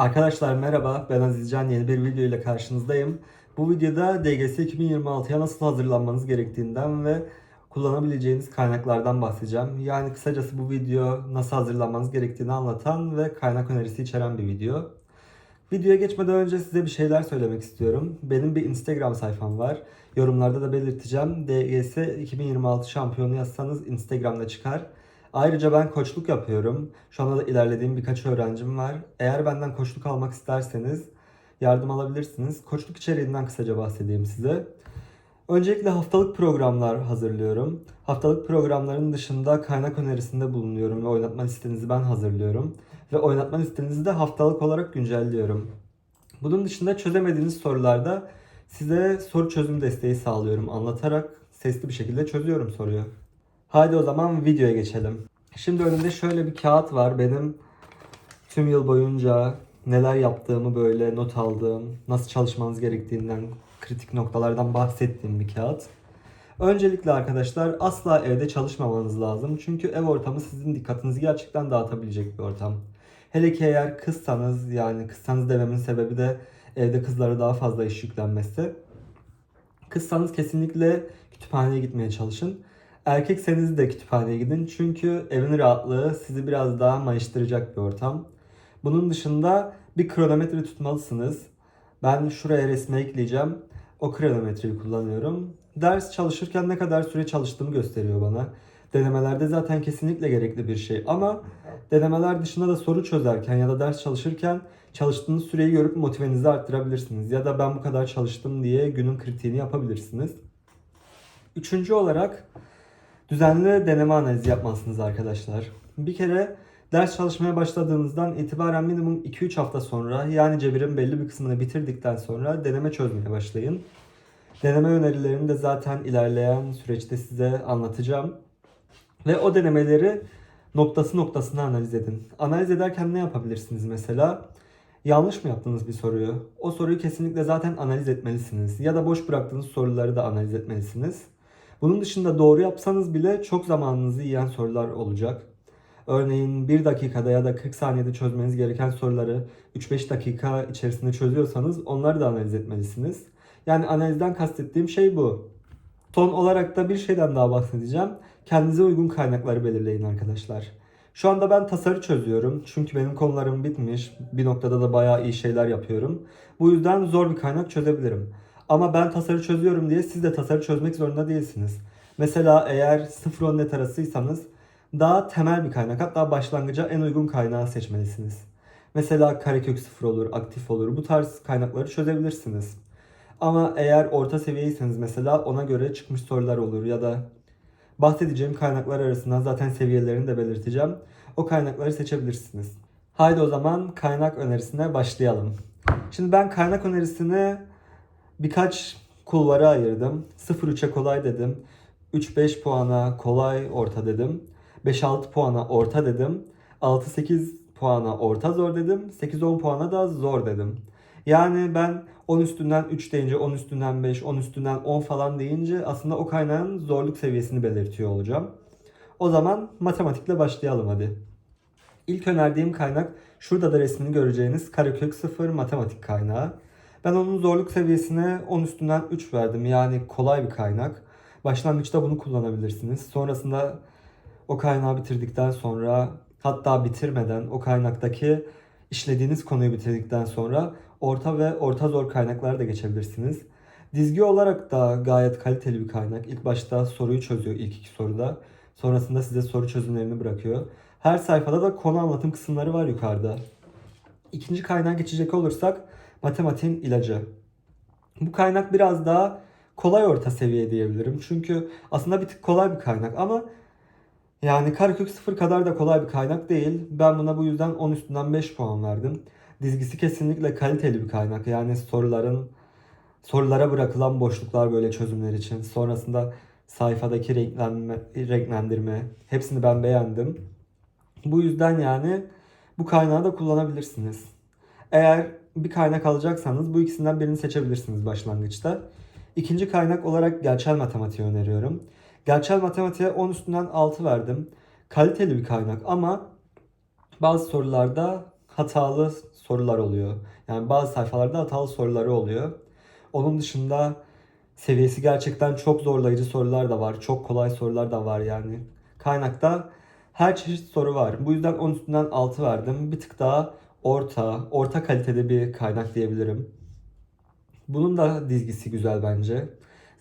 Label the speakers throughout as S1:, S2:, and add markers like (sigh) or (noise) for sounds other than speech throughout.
S1: Arkadaşlar merhaba, ben Azizcan yeni bir video ile karşınızdayım. Bu videoda DGS 2026'ya nasıl hazırlanmanız gerektiğinden ve kullanabileceğiniz kaynaklardan bahsedeceğim. Yani kısacası bu video nasıl hazırlanmanız gerektiğini anlatan ve kaynak önerisi içeren bir video. Videoya geçmeden önce size bir şeyler söylemek istiyorum. Benim bir Instagram sayfam var. Yorumlarda da belirteceğim. DGS 2026 şampiyonu yazsanız Instagram'da çıkar. Ayrıca ben koçluk yapıyorum. Şu anda da ilerlediğim birkaç öğrencim var. Eğer benden koçluk almak isterseniz yardım alabilirsiniz. Koçluk içeriğinden kısaca bahsedeyim size. Öncelikle haftalık programlar hazırlıyorum. Haftalık programların dışında kaynak önerisinde bulunuyorum ve oynatma listenizi ben hazırlıyorum. Ve oynatma listenizi de haftalık olarak güncelliyorum. Bunun dışında çözemediğiniz sorularda size soru çözüm desteği sağlıyorum. Anlatarak sesli bir şekilde çözüyorum soruyu. Haydi o zaman videoya geçelim. Şimdi önümde şöyle bir kağıt var. Benim tüm yıl boyunca neler yaptığımı böyle not aldığım, nasıl çalışmanız gerektiğinden, kritik noktalardan bahsettiğim bir kağıt. Öncelikle arkadaşlar asla evde çalışmamanız lazım. Çünkü ev ortamı sizin dikkatinizi gerçekten dağıtabilecek bir ortam. Hele ki eğer kızsanız yani kızsanız dememin sebebi de evde kızlara daha fazla iş yüklenmesi. Kızsanız kesinlikle kütüphaneye gitmeye çalışın. Erkekseniz de kütüphaneye gidin çünkü evin rahatlığı sizi biraz daha mayıştıracak bir ortam. Bunun dışında bir kronometre tutmalısınız. Ben şuraya resme ekleyeceğim. O kronometreyi kullanıyorum. Ders çalışırken ne kadar süre çalıştığımı gösteriyor bana. Denemelerde zaten kesinlikle gerekli bir şey ama denemeler dışında da soru çözerken ya da ders çalışırken çalıştığınız süreyi görüp motivenizi arttırabilirsiniz. Ya da ben bu kadar çalıştım diye günün kritiğini yapabilirsiniz. Üçüncü olarak düzenli deneme analizi yapmalısınız arkadaşlar. Bir kere ders çalışmaya başladığınızdan itibaren minimum 2-3 hafta sonra yani cebirin belli bir kısmını bitirdikten sonra deneme çözmeye başlayın. Deneme önerilerini de zaten ilerleyen süreçte size anlatacağım. Ve o denemeleri noktası noktasına analiz edin. Analiz ederken ne yapabilirsiniz mesela? Yanlış mı yaptınız bir soruyu? O soruyu kesinlikle zaten analiz etmelisiniz. Ya da boş bıraktığınız soruları da analiz etmelisiniz. Bunun dışında doğru yapsanız bile çok zamanınızı yiyen sorular olacak. Örneğin 1 dakikada ya da 40 saniyede çözmeniz gereken soruları 3-5 dakika içerisinde çözüyorsanız onları da analiz etmelisiniz. Yani analizden kastettiğim şey bu. Son olarak da bir şeyden daha bahsedeceğim. Kendinize uygun kaynakları belirleyin arkadaşlar. Şu anda ben tasarı çözüyorum. Çünkü benim konularım bitmiş. Bir noktada da bayağı iyi şeyler yapıyorum. Bu yüzden zor bir kaynak çözebilirim. Ama ben tasarı çözüyorum diye siz de tasarı çözmek zorunda değilsiniz. Mesela eğer 0-10 net arasıysanız daha temel bir kaynak hatta başlangıca en uygun kaynağı seçmelisiniz. Mesela karekök 0 olur, aktif olur bu tarz kaynakları çözebilirsiniz. Ama eğer orta seviyeyseniz mesela ona göre çıkmış sorular olur ya da bahsedeceğim kaynaklar arasından zaten seviyelerini de belirteceğim. O kaynakları seçebilirsiniz. Haydi o zaman kaynak önerisine başlayalım. Şimdi ben kaynak önerisine birkaç kulvara ayırdım. 0-3'e kolay dedim. 3-5 puana kolay orta dedim. 5-6 puana orta dedim. 6-8 puana orta zor dedim. 8-10 puana da zor dedim. Yani ben 10 üstünden 3 deyince 10 üstünden 5, 10 üstünden 10 falan deyince aslında o kaynağın zorluk seviyesini belirtiyor olacağım. O zaman matematikle başlayalım hadi. İlk önerdiğim kaynak şurada da resmini göreceğiniz karekök 0 matematik kaynağı. Ben onun zorluk seviyesine 10 üstünden 3 verdim. Yani kolay bir kaynak. Başlangıçta bunu kullanabilirsiniz. Sonrasında o kaynağı bitirdikten sonra hatta bitirmeden o kaynaktaki işlediğiniz konuyu bitirdikten sonra orta ve orta zor kaynaklara da geçebilirsiniz. Dizgi olarak da gayet kaliteli bir kaynak. İlk başta soruyu çözüyor ilk iki soruda. Sonrasında size soru çözümlerini bırakıyor. Her sayfada da konu anlatım kısımları var yukarıda. İkinci kaynağa geçecek olursak matematiğin ilacı. Bu kaynak biraz daha kolay orta seviye diyebilirim. Çünkü aslında bir tık kolay bir kaynak ama yani karekök 0 kadar da kolay bir kaynak değil. Ben buna bu yüzden 10 üstünden 5 puan verdim. Dizgisi kesinlikle kaliteli bir kaynak. Yani soruların sorulara bırakılan boşluklar böyle çözümler için. Sonrasında sayfadaki renklenme, renklendirme hepsini ben beğendim. Bu yüzden yani bu kaynağı da kullanabilirsiniz. Eğer bir kaynak alacaksanız bu ikisinden birini seçebilirsiniz başlangıçta. İkinci kaynak olarak gerçel matematiği öneriyorum. Gerçel matematiğe 10 üstünden 6 verdim. Kaliteli bir kaynak ama bazı sorularda hatalı sorular oluyor. Yani bazı sayfalarda hatalı soruları oluyor. Onun dışında seviyesi gerçekten çok zorlayıcı sorular da var. Çok kolay sorular da var yani. Kaynakta her çeşit soru var. Bu yüzden 10 üstünden 6 verdim. Bir tık daha orta, orta kalitede bir kaynak diyebilirim. Bunun da dizgisi güzel bence.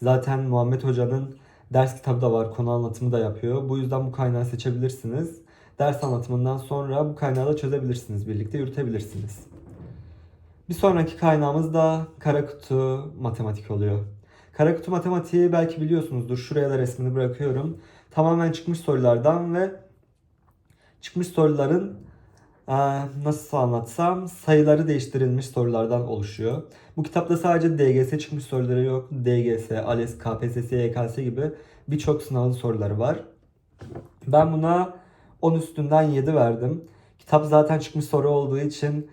S1: Zaten Muhammed Hoca'nın ders kitabı da var. Konu anlatımı da yapıyor. Bu yüzden bu kaynağı seçebilirsiniz. Ders anlatımından sonra bu kaynağı da çözebilirsiniz. Birlikte yürütebilirsiniz. Bir sonraki kaynağımız da kara kutu matematik oluyor. Kara kutu matematiği belki biliyorsunuzdur. Şuraya da resmini bırakıyorum. Tamamen çıkmış sorulardan ve çıkmış soruların nasıl anlatsam sayıları değiştirilmiş sorulardan oluşuyor. Bu kitapta sadece DGS çıkmış soruları yok. DGS, ALES, KPSS, YKS gibi birçok sınavın soruları var. Ben buna 10 üstünden 7 verdim. Kitap zaten çıkmış soru olduğu için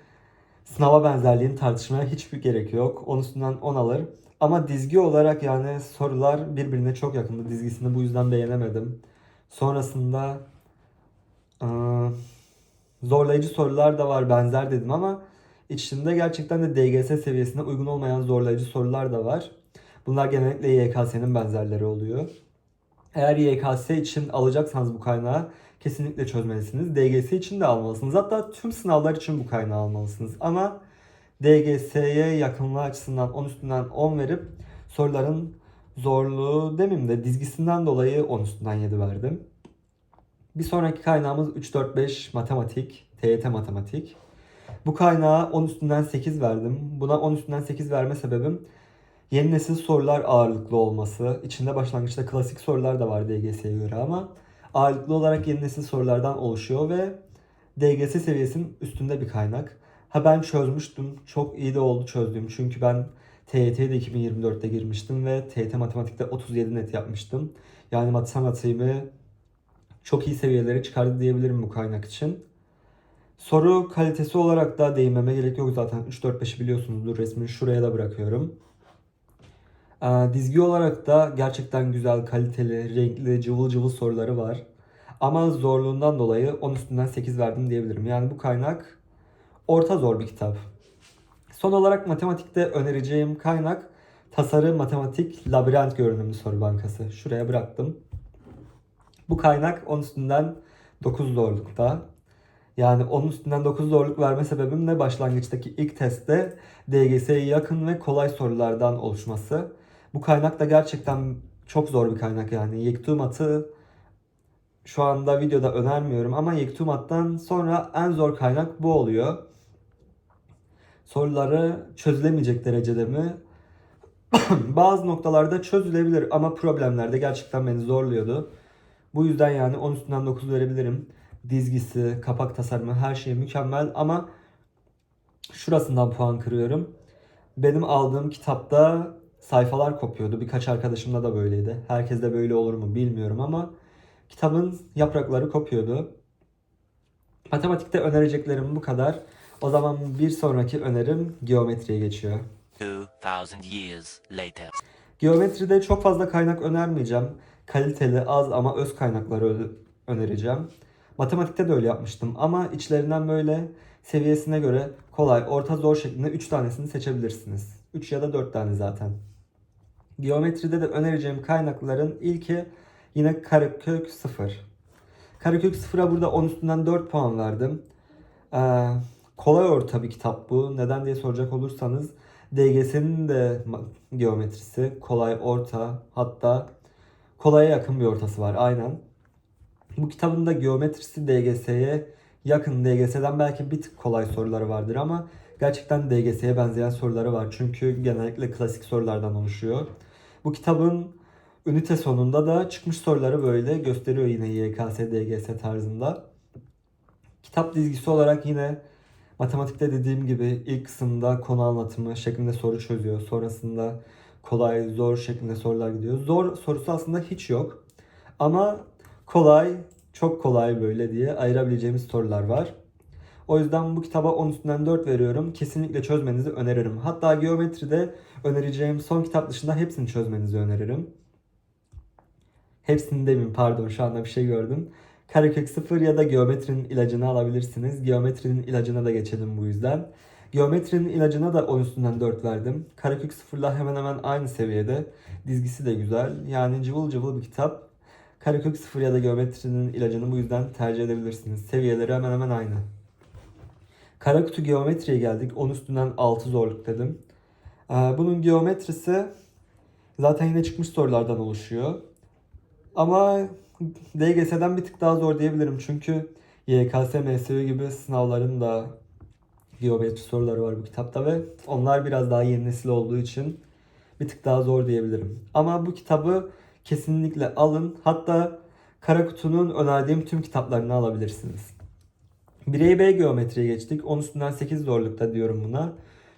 S1: sınava benzerliğini tartışmaya hiçbir gerek yok. 10 üstünden 10 alır. Ama dizgi olarak yani sorular birbirine çok yakındı. Dizgisini bu yüzden beğenemedim. Sonrasında eee, zorlayıcı sorular da var benzer dedim ama içinde gerçekten de DGS seviyesine uygun olmayan zorlayıcı sorular da var. Bunlar genellikle YKS'nin benzerleri oluyor. Eğer YKS için alacaksanız bu kaynağı kesinlikle çözmelisiniz. DGS için de almalısınız. Hatta tüm sınavlar için bu kaynağı almalısınız. Ama DGS'ye yakınlığı açısından 10 üstünden 10 verip soruların zorluğu demeyeyim de dizgisinden dolayı 10 üstünden 7 verdim. Bir sonraki kaynağımız 3-4-5 matematik, TYT matematik. Bu kaynağa 10 üstünden 8 verdim. Buna 10 üstünden 8 verme sebebim yeni nesil sorular ağırlıklı olması. İçinde başlangıçta klasik sorular da var DGS'ye göre ama ağırlıklı olarak yeni nesil sorulardan oluşuyor ve DGS seviyesinin üstünde bir kaynak. Ha ben çözmüştüm. Çok iyi de oldu çözdüğüm. Çünkü ben TYT'ye de 2024'te girmiştim ve TYT matematikte 37 net yapmıştım. Yani matematiğimi çok iyi seviyelere çıkardı diyebilirim bu kaynak için. Soru kalitesi olarak da değinmeme gerek yok zaten. 3-4-5'i biliyorsunuzdur. Resmini şuraya da bırakıyorum. Ee, Dizgi olarak da gerçekten güzel, kaliteli, renkli, cıvıl cıvıl soruları var. Ama zorluğundan dolayı 10 üstünden 8 verdim diyebilirim. Yani bu kaynak orta zor bir kitap. Son olarak matematikte önereceğim kaynak Tasarı Matematik Labirent Görünümlü Soru Bankası. Şuraya bıraktım. Bu kaynak 10 üstünden 9 zorlukta. Yani 10 üstünden 9 zorluk verme sebebim de başlangıçtaki ilk testte DGS'ye yakın ve kolay sorulardan oluşması. Bu kaynak da gerçekten çok zor bir kaynak yani. Yektumat'ı şu anda videoda önermiyorum ama Yektumat'tan sonra en zor kaynak bu oluyor. Soruları çözülemeyecek derecede mi? (clears throat) Bazı noktalarda çözülebilir ama problemlerde gerçekten beni zorluyordu. Bu yüzden yani 10 üstünden 9 verebilirim. Dizgisi, kapak tasarımı her şey mükemmel ama şurasından puan kırıyorum. Benim aldığım kitapta sayfalar kopuyordu. Birkaç arkadaşımda da böyleydi. Herkes de böyle olur mu bilmiyorum ama kitabın yaprakları kopuyordu. Matematikte önereceklerim bu kadar. O zaman bir sonraki önerim geometriye geçiyor.
S2: 2,000 years later.
S1: Geometride çok fazla kaynak önermeyeceğim. Kaliteli, az ama öz kaynakları önereceğim. Matematikte de öyle yapmıştım ama içlerinden böyle seviyesine göre kolay, orta, zor şeklinde 3 tanesini seçebilirsiniz. 3 ya da 4 tane zaten. Geometride de önereceğim kaynakların ilki yine karekök 0. Karekök 0'a burada 10 üstünden 4 puan verdim. Ee, kolay orta bir kitap bu. Neden diye soracak olursanız DGS'nin de geometrisi kolay orta hatta kolaya yakın bir ortası var aynen. Bu kitabın da geometrisi DGS'ye yakın. DGS'den belki bir tık kolay soruları vardır ama gerçekten DGS'ye benzeyen soruları var. Çünkü genellikle klasik sorulardan oluşuyor. Bu kitabın ünite sonunda da çıkmış soruları böyle gösteriyor yine YKS, DGS tarzında. Kitap dizgisi olarak yine matematikte dediğim gibi ilk kısımda konu anlatımı şeklinde soru çözüyor. Sonrasında kolay, zor şeklinde sorular gidiyor. Zor sorusu aslında hiç yok. Ama kolay, çok kolay böyle diye ayırabileceğimiz sorular var. O yüzden bu kitaba 10 üstünden 4 veriyorum. Kesinlikle çözmenizi öneririm. Hatta geometride önereceğim son kitap dışında hepsini çözmenizi öneririm. Hepsini demeyeyim pardon şu anda bir şey gördüm. Karekök 0 ya da geometrinin ilacını alabilirsiniz. Geometrinin ilacına da geçelim bu yüzden. Geometrinin ilacına da 10 üstünden 4 verdim. Karekök 0'la hemen hemen aynı seviyede. Dizgisi de güzel. Yani cıvıl cıvıl bir kitap. Karekök 0 ya da geometrinin ilacını bu yüzden tercih edebilirsiniz. Seviyeleri hemen hemen aynı. Karakutu geometriye geldik. 10 üstünden 6 zorluk dedim. Ee, Bunun geometrisi zaten yine çıkmış sorulardan oluşuyor. Ama DGS'den bir tık daha zor diyebilirim. Çünkü YKS, MSU gibi sınavların da geometri soruları var bu kitapta ve onlar biraz daha yeni nesil olduğu için bir tık daha zor diyebilirim. Ama bu kitabı kesinlikle alın. Hatta Karakutu'nun önerdiğim tüm kitaplarını alabilirsiniz. Birey B geometriye geçtik. 10 üstünden 8 zorlukta diyorum buna.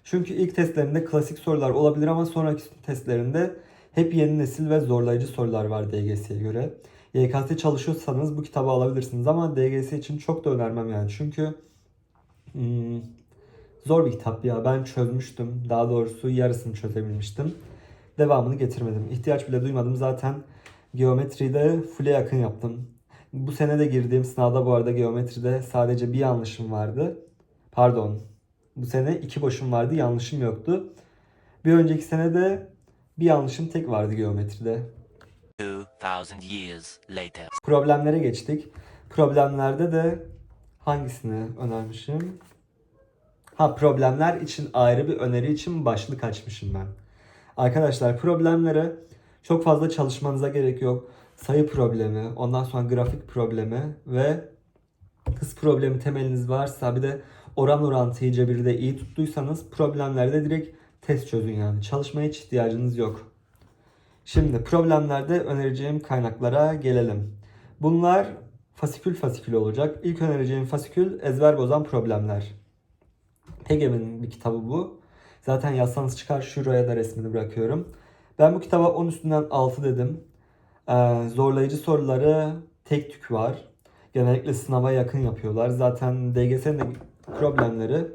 S1: Çünkü ilk testlerinde klasik sorular olabilir ama sonraki testlerinde hep yeni nesil ve zorlayıcı sorular var DGS'ye göre. YKS çalışıyorsanız bu kitabı alabilirsiniz ama DGS için çok da önermem yani. Çünkü hmm, zor bir kitap ya. Ben çözmüştüm. Daha doğrusu yarısını çözebilmiştim. Devamını getirmedim. İhtiyaç bile duymadım. Zaten geometride full'e yakın yaptım. Bu sene de girdiğim sınavda bu arada geometride sadece bir yanlışım vardı. Pardon. Bu sene iki boşum vardı. Yanlışım yoktu. Bir önceki sene de bir yanlışım tek vardı geometride.
S2: 2000 years later.
S1: Problemlere geçtik. Problemlerde de hangisini önermişim? Ha problemler için ayrı bir öneri için başlık açmışım ben. Arkadaşlar problemlere çok fazla çalışmanıza gerek yok. Sayı problemi, ondan sonra grafik problemi ve hız problemi temeliniz varsa bir de oran orantıyı cebirde iyi tuttuysanız problemlerde direkt test çözün yani. Çalışmaya hiç ihtiyacınız yok. Şimdi problemlerde önereceğim kaynaklara gelelim. Bunlar fasikül fasikül olacak. İlk önereceğim fasikül ezber bozan problemler. Tegem'in bir kitabı bu. Zaten yazsanız çıkar şuraya da resmini bırakıyorum. Ben bu kitaba 10 üstünden 6 dedim. Ee, zorlayıcı soruları tek tük var. Genellikle sınava yakın yapıyorlar. Zaten DGS'nin de problemleri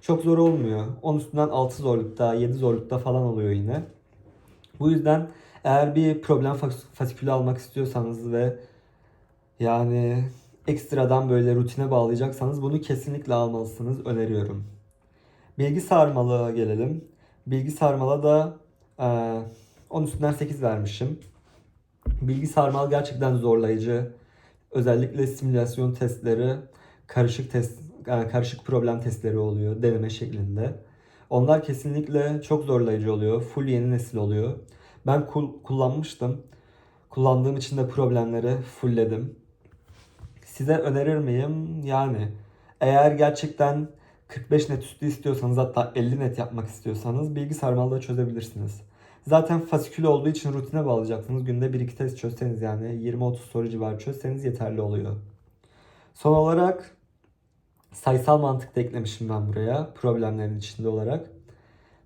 S1: çok zor olmuyor. 10 üstünden 6 zorlukta, 7 zorlukta falan oluyor yine. Bu yüzden eğer bir problem fas- fasikülü almak istiyorsanız ve yani ekstradan böyle rutine bağlayacaksanız bunu kesinlikle almalısınız. Öneriyorum. Bilgi sarmalığa gelelim. Bilgi sarmala da eee 10 üstünden 8 vermişim. Bilgi sarmal gerçekten zorlayıcı. Özellikle simülasyon testleri, karışık test, yani karışık problem testleri oluyor deneme şeklinde. Onlar kesinlikle çok zorlayıcı oluyor. Full yeni nesil oluyor. Ben kul- kullanmıştım. Kullandığım için de problemleri fullledim. Size önerir miyim? Yani eğer gerçekten 45 net üstü istiyorsanız hatta 50 net yapmak istiyorsanız bilgi sarmalı çözebilirsiniz. Zaten fasikül olduğu için rutine bağlayacaksınız. Günde 1-2 test çözseniz yani 20-30 soru civarı çözseniz yeterli oluyor. Son olarak sayısal mantık da eklemişim ben buraya problemlerin içinde olarak.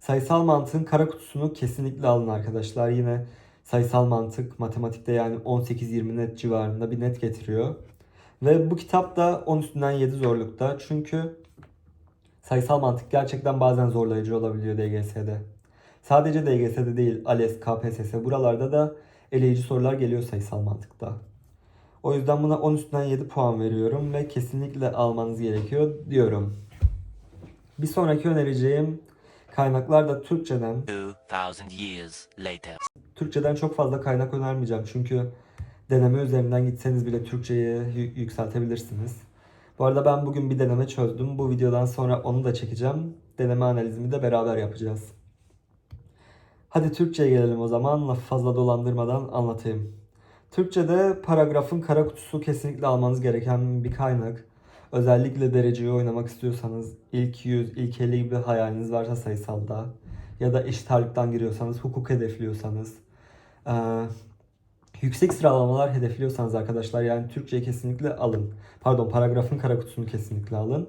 S1: Sayısal mantığın kara kutusunu kesinlikle alın arkadaşlar. Yine sayısal mantık matematikte yani 18-20 net civarında bir net getiriyor. Ve bu kitap da 10 üstünden 7 zorlukta. Çünkü sayısal mantık gerçekten bazen zorlayıcı olabiliyor DGS'de. Sadece DGS'de değil, ALES, KPSS buralarda da eleyici sorular geliyor sayısal mantıkta. O yüzden buna 10 üstünden 7 puan veriyorum ve kesinlikle almanız gerekiyor diyorum. Bir sonraki önereceğim kaynaklar da Türkçeden.
S2: 2000 years later.
S1: Türkçeden çok fazla kaynak önermeyeceğim çünkü deneme üzerinden gitseniz bile Türkçeyi yü- yükseltebilirsiniz. Bu arada ben bugün bir deneme çözdüm. Bu videodan sonra onu da çekeceğim. Deneme analizimi de beraber yapacağız. Hadi Türkçe'ye gelelim o zaman. Lafı fazla dolandırmadan anlatayım. Türkçe'de paragrafın kara kutusu kesinlikle almanız gereken bir kaynak. Özellikle dereceyi oynamak istiyorsanız ilk 100, ilk 50 gibi hayaliniz varsa sayısalda ya da eşit ağırlıktan giriyorsanız, hukuk hedefliyorsanız, yüksek sıralamalar hedefliyorsanız arkadaşlar yani Türkçeyi kesinlikle alın. Pardon paragrafın kara kutusunu kesinlikle alın.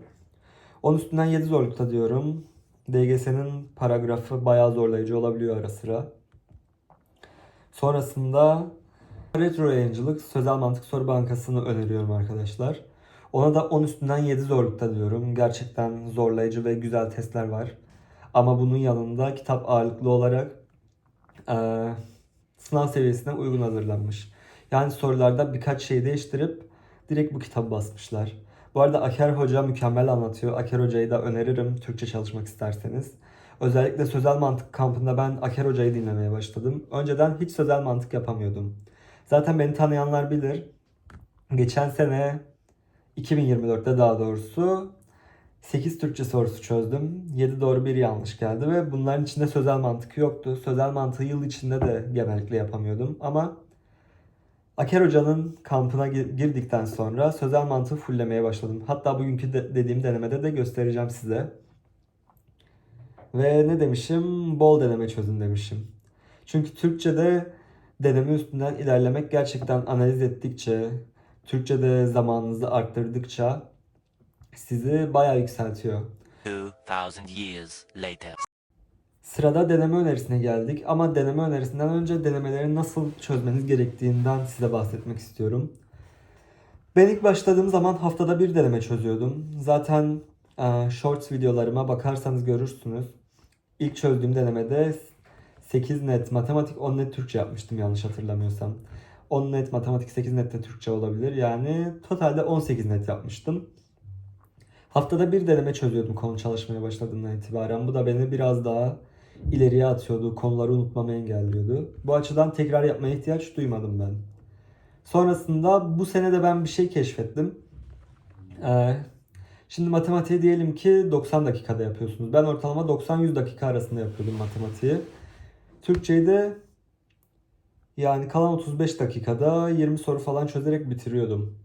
S1: 10 üstünden 7 zorlukta diyorum. DGS'nin paragrafı bayağı zorlayıcı olabiliyor ara sıra. Sonrasında Retro yayıncılık sözel mantık soru bankasını öneriyorum arkadaşlar. Ona da 10 üstünden 7 zorlukta diyorum. Gerçekten zorlayıcı ve güzel testler var. Ama bunun yanında kitap ağırlıklı olarak eee, sınav seviyesine uygun hazırlanmış. Yani sorularda birkaç şey değiştirip direkt bu kitabı basmışlar. Bu arada Aker Hoca mükemmel anlatıyor. Aker Hoca'yı da öneririm Türkçe çalışmak isterseniz. Özellikle sözel mantık kampında ben Aker Hoca'yı dinlemeye başladım. Önceden hiç sözel mantık yapamıyordum. Zaten beni tanıyanlar bilir. Geçen sene 2024'te daha doğrusu 8 Türkçe sorusu çözdüm. 7 doğru 1 yanlış geldi ve bunların içinde sözel mantık yoktu. Sözel mantığı yıl içinde de genellikle yapamıyordum ama Aker Hoca'nın kampına gir- girdikten sonra sözel mantığı fulllemeye başladım. Hatta bugünkü de- dediğim denemede de göstereceğim size. Ve ne demişim? Bol deneme çözün demişim. Çünkü Türkçe'de deneme üstünden ilerlemek gerçekten analiz ettikçe, Türkçe'de zamanınızı arttırdıkça sizi bayağı yükseltiyor.
S2: 2000 years later.
S1: Sırada deneme önerisine geldik ama deneme önerisinden önce denemeleri nasıl çözmeniz gerektiğinden size bahsetmek istiyorum. Ben ilk başladığım zaman haftada bir deneme çözüyordum. Zaten e, shorts videolarıma bakarsanız görürsünüz. İlk çözdüğüm denemede 8 net matematik 10 net Türkçe yapmıştım yanlış hatırlamıyorsam. 10 net matematik 8 net de Türkçe olabilir. Yani totalde 18 net yapmıştım. Haftada bir deneme çözüyordum konu çalışmaya başladığımdan itibaren. Bu da beni biraz daha ileriye atıyordu. Konuları unutmamı engelliyordu. Bu açıdan tekrar yapmaya ihtiyaç duymadım ben. Sonrasında bu sene de ben bir şey keşfettim. Ee, şimdi matematiği diyelim ki 90 dakikada yapıyorsunuz. Ben ortalama 90-100 dakika arasında yapıyordum matematiği. Türkçeyi de yani kalan 35 dakikada 20 soru falan çözerek bitiriyordum.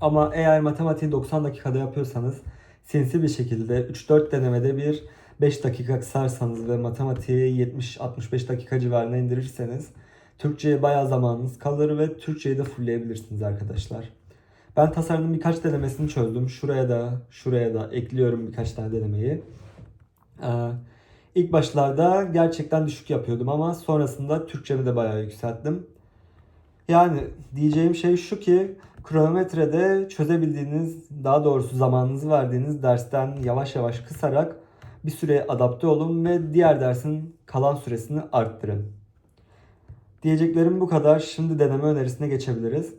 S1: Ama eğer matematiği 90 dakikada yapıyorsanız sinsi bir şekilde 3-4 denemede bir 5 dakika kısarsanız ve matematiği 70-65 dakika civarına indirirseniz Türkçe'ye bayağı zamanınız kalır ve Türkçeyi de fullleyebilirsiniz arkadaşlar. Ben tasarımın birkaç denemesini çözdüm. Şuraya da şuraya da ekliyorum birkaç tane denemeyi. Ee, ilk başlarda gerçekten düşük yapıyordum ama sonrasında Türkçemi de bayağı yükselttim. Yani diyeceğim şey şu ki kronometrede çözebildiğiniz, daha doğrusu zamanınızı verdiğiniz dersten yavaş yavaş kısarak bir süreye adapte olun ve diğer dersin kalan süresini arttırın. Diyeceklerim bu kadar. Şimdi deneme önerisine geçebiliriz.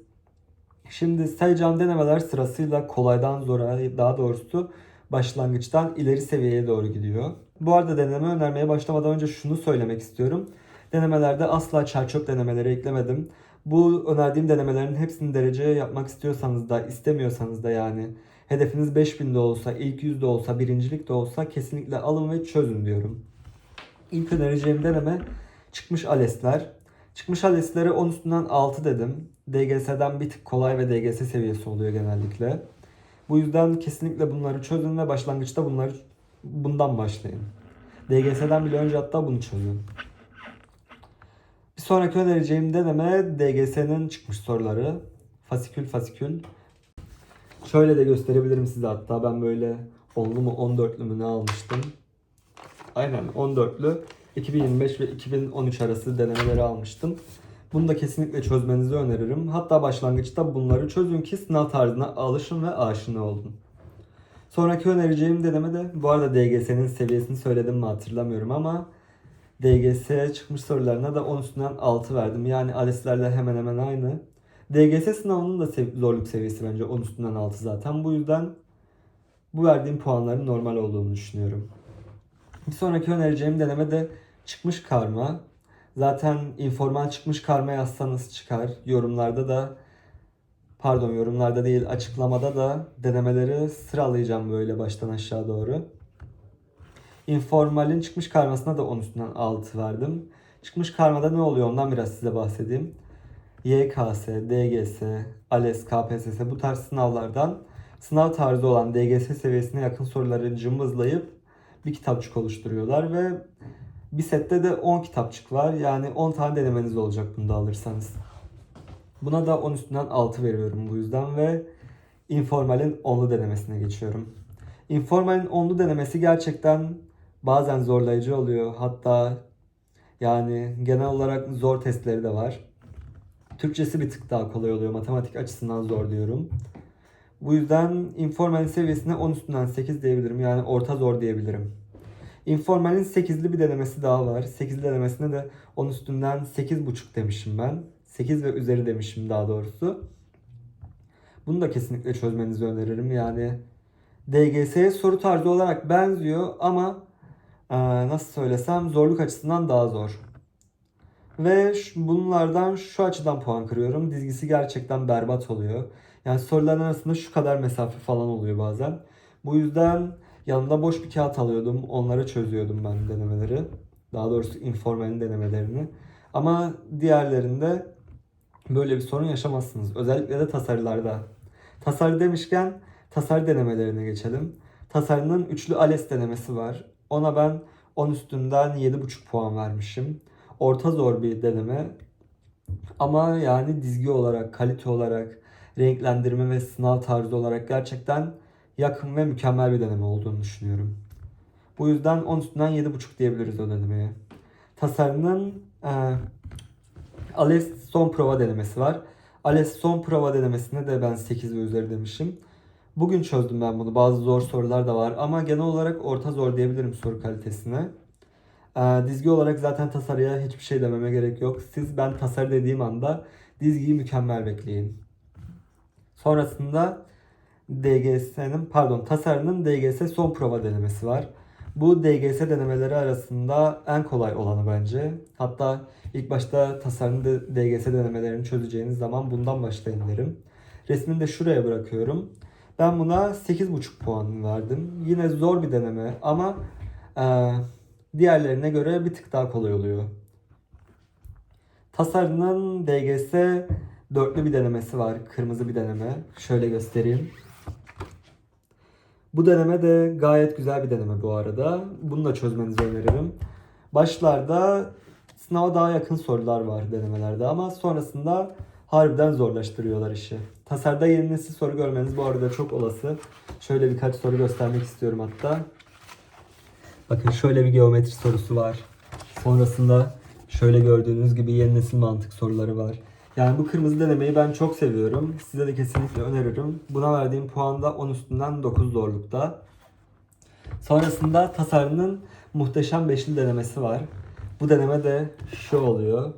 S1: Şimdi sayacağım denemeler sırasıyla kolaydan zora, daha doğrusu başlangıçtan ileri seviyeye doğru gidiyor. Bu arada deneme önermeye başlamadan önce şunu söylemek istiyorum. Denemelerde asla çerçöp denemeleri eklemedim. Bu önerdiğim denemelerin hepsini dereceye yapmak istiyorsanız da istemiyorsanız da yani hedefiniz 5000 de olsa, ilk 100 de olsa, birincilik de olsa kesinlikle alın ve çözün diyorum. İlk önereceğim deneme çıkmış ALES'ler. Çıkmış ALES'lere 10 üstünden 6 dedim. DGS'den bir tık kolay ve DGS seviyesi oluyor genellikle. Bu yüzden kesinlikle bunları çözün ve başlangıçta bunları bundan başlayın. DGS'den bile önce hatta bunu çözün. Sonraki önereceğim deneme DGS'nin çıkmış soruları. Fasikül fasikül. Şöyle de gösterebilirim size hatta ben böyle 10'lu mu 14'lü mü ne almıştım. Aynen 14'lü 2025 ve 2013 arası denemeleri almıştım. Bunu da kesinlikle çözmenizi öneririm. Hatta başlangıçta bunları çözün ki sınav tarzına alışın ve aşina olun. Sonraki önereceğim deneme de bu arada DGS'nin seviyesini söyledim mi hatırlamıyorum ama DGS'ye çıkmış sorularına da 10 üstünden 6 verdim. Yani ALES'lerle hemen hemen aynı. DGS sınavının da sev- zorluk seviyesi bence 10 üstünden 6 zaten. Bu yüzden bu verdiğim puanların normal olduğunu düşünüyorum. Bir sonraki önereceğim deneme de çıkmış karma. Zaten informal çıkmış karma yazsanız çıkar. Yorumlarda da pardon yorumlarda değil açıklamada da denemeleri sıralayacağım böyle baştan aşağı doğru. Informal'in çıkmış karmasına da 10 üstünden 6 verdim. Çıkmış karmada ne oluyor ondan biraz size bahsedeyim. YKS, DGS, ALES, KPSS bu tarz sınavlardan sınav tarzı olan DGS seviyesine yakın soruları cımbızlayıp bir kitapçık oluşturuyorlar ve bir sette de 10 kitapçık var. Yani 10 tane denemeniz olacak bunu da alırsanız. Buna da 10 üstünden 6 veriyorum bu yüzden ve Informal'in 10'lu denemesine geçiyorum. Informal'in 10'lu denemesi gerçekten bazen zorlayıcı oluyor. Hatta yani genel olarak zor testleri de var. Türkçesi bir tık daha kolay oluyor. Matematik açısından zor diyorum. Bu yüzden informalin seviyesine 10 üstünden 8 diyebilirim. Yani orta zor diyebilirim. Informalin 8'li bir denemesi daha var. 8'li denemesine de 10 üstünden 8,5 demişim ben. 8 ve üzeri demişim daha doğrusu. Bunu da kesinlikle çözmenizi öneririm. Yani DGS'ye soru tarzı olarak benziyor ama nasıl söylesem zorluk açısından daha zor. Ve bunlardan şu açıdan puan kırıyorum. Dizgisi gerçekten berbat oluyor. Yani soruların arasında şu kadar mesafe falan oluyor bazen. Bu yüzden yanımda boş bir kağıt alıyordum. Onları çözüyordum ben denemeleri. Daha doğrusu informalin denemelerini. Ama diğerlerinde böyle bir sorun yaşamazsınız. Özellikle de tasarılarda. Tasarı demişken tasarı denemelerine geçelim. Tasarının üçlü ALES denemesi var. Ona ben 10 üstünden 7,5 puan vermişim. Orta zor bir deneme. Ama yani dizgi olarak, kalite olarak, renklendirme ve sınav tarzı olarak gerçekten yakın ve mükemmel bir deneme olduğunu düşünüyorum. Bu yüzden 10 üstünden 7,5 diyebiliriz o denemeye. Tasarının e, ALES son prova denemesi var. ALES son prova denemesine de ben 8 ve üzeri demişim. Bugün çözdüm ben bunu. Bazı zor sorular da var ama genel olarak orta zor diyebilirim soru kalitesine. Ee, dizgi olarak zaten tasarıya hiçbir şey dememe gerek yok. Siz ben tasarı dediğim anda dizgiyi mükemmel bekleyin. Sonrasında DGS'nin pardon tasarının DGS son prova denemesi var. Bu DGS denemeleri arasında en kolay olanı bence. Hatta ilk başta tasarının DGS denemelerini çözeceğiniz zaman bundan başlayın derim. Resmini de şuraya bırakıyorum. Ben buna 8,5 puan verdim. Yine zor bir deneme ama e, diğerlerine göre bir tık daha kolay oluyor. Tasarının DGS dörtlü bir denemesi var. Kırmızı bir deneme. Şöyle göstereyim. Bu deneme de gayet güzel bir deneme bu arada. Bunu da çözmenizi öneririm. Başlarda sınava daha yakın sorular var denemelerde ama sonrasında harbiden zorlaştırıyorlar işi. Tasarda yeni nesil soru görmeniz bu arada çok olası. Şöyle birkaç soru göstermek istiyorum hatta. Bakın şöyle bir geometri sorusu var. Sonrasında şöyle gördüğünüz gibi yeni nesil mantık soruları var. Yani bu kırmızı denemeyi ben çok seviyorum. Size de kesinlikle öneririm. Buna verdiğim puan da 10 üstünden 9 zorlukta. Sonrasında tasarının muhteşem beşli denemesi var. Bu deneme de şu oluyor.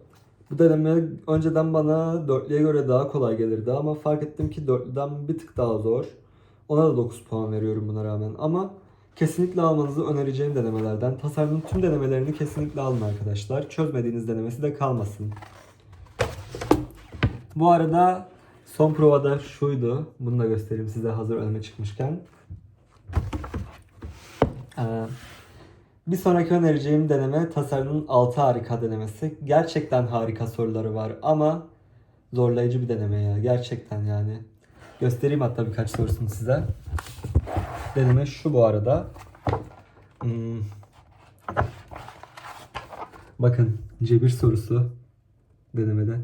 S1: Bu deneme önceden bana dörtlüye göre daha kolay gelirdi ama fark ettim ki dörtlüden bir tık daha zor. Ona da 9 puan veriyorum buna rağmen ama kesinlikle almanızı önereceğim denemelerden. Tasarımın tüm denemelerini kesinlikle alın arkadaşlar. Çözmediğiniz denemesi de kalmasın. Bu arada son provada şuydu. Bunu da göstereyim size hazır önüme çıkmışken. Ee, bir sonraki önereceğim deneme tasarımın 6 harika denemesi. Gerçekten harika soruları var ama zorlayıcı bir deneme ya. Gerçekten yani. Göstereyim hatta birkaç sorusunu size. Deneme şu bu arada. Hmm. Bakın cebir sorusu denemede.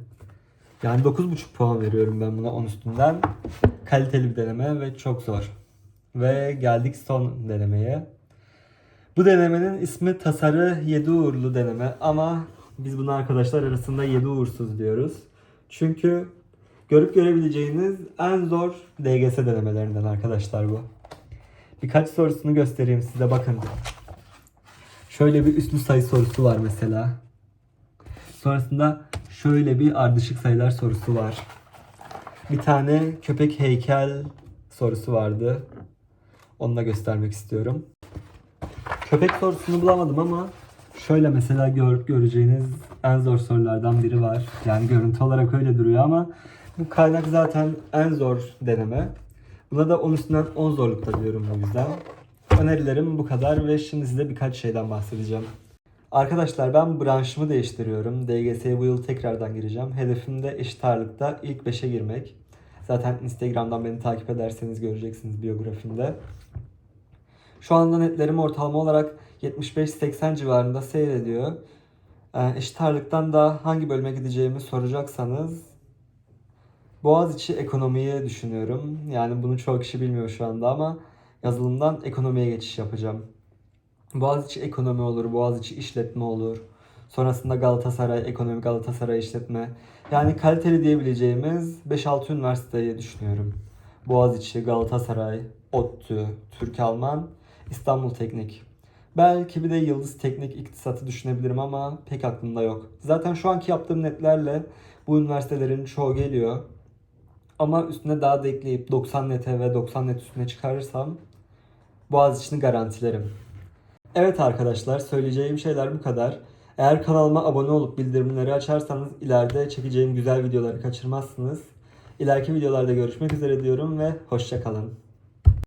S1: Yani 9,5 puan veriyorum ben buna 10 üstünden. Kaliteli bir deneme ve çok zor. Ve geldik son denemeye. Bu denemenin ismi tasarı 7 uğurlu deneme ama biz bunu arkadaşlar arasında 7 uğursuz diyoruz. Çünkü görüp görebileceğiniz en zor DGS denemelerinden arkadaşlar bu. Birkaç sorusunu göstereyim size bakın. Şöyle bir üslü sayı sorusu var mesela. Sonrasında şöyle bir ardışık sayılar sorusu var. Bir tane köpek heykel sorusu vardı. Onu da göstermek istiyorum. Köpek sorusunu bulamadım ama şöyle mesela görüp göreceğiniz en zor sorulardan biri var. Yani görüntü olarak öyle duruyor ama bu kaynak zaten en zor deneme. Buna da 10 üstünden 10 zorlukta diyorum bu yüzden. Önerilerim bu kadar ve şimdi size birkaç şeyden bahsedeceğim. Arkadaşlar ben branşımı değiştiriyorum. DGS'ye bu yıl tekrardan gireceğim. Hedefim de eşit ağırlıkta ilk 5'e girmek. Zaten Instagram'dan beni takip ederseniz göreceksiniz biyografimde. Şu anda netlerim ortalama olarak 75-80 civarında seyrediyor. Ee, eşit ağırlıktan da hangi bölüme gideceğimi soracaksanız Boğaziçi ekonomiyi düşünüyorum. Yani bunu çoğu kişi bilmiyor şu anda ama yazılımdan ekonomiye geçiş yapacağım. Boğaziçi ekonomi olur, Boğaziçi işletme olur. Sonrasında Galatasaray ekonomi, Galatasaray işletme. Yani kaliteli diyebileceğimiz 5-6 üniversiteyi düşünüyorum. Boğaziçi, Galatasaray, ODTÜ, Türk Alman, İstanbul Teknik. Belki bir de Yıldız Teknik iktisatı düşünebilirim ama pek aklımda yok. Zaten şu anki yaptığım netlerle bu üniversitelerin çoğu geliyor. Ama üstüne daha da ekleyip 90 nete ve 90 net üstüne çıkarırsam Boğaziçi'ni garantilerim. Evet arkadaşlar söyleyeceğim şeyler bu kadar. Eğer kanalıma abone olup bildirimleri açarsanız ileride çekeceğim güzel videoları kaçırmazsınız. İleriki videolarda görüşmek üzere diyorum ve hoşçakalın.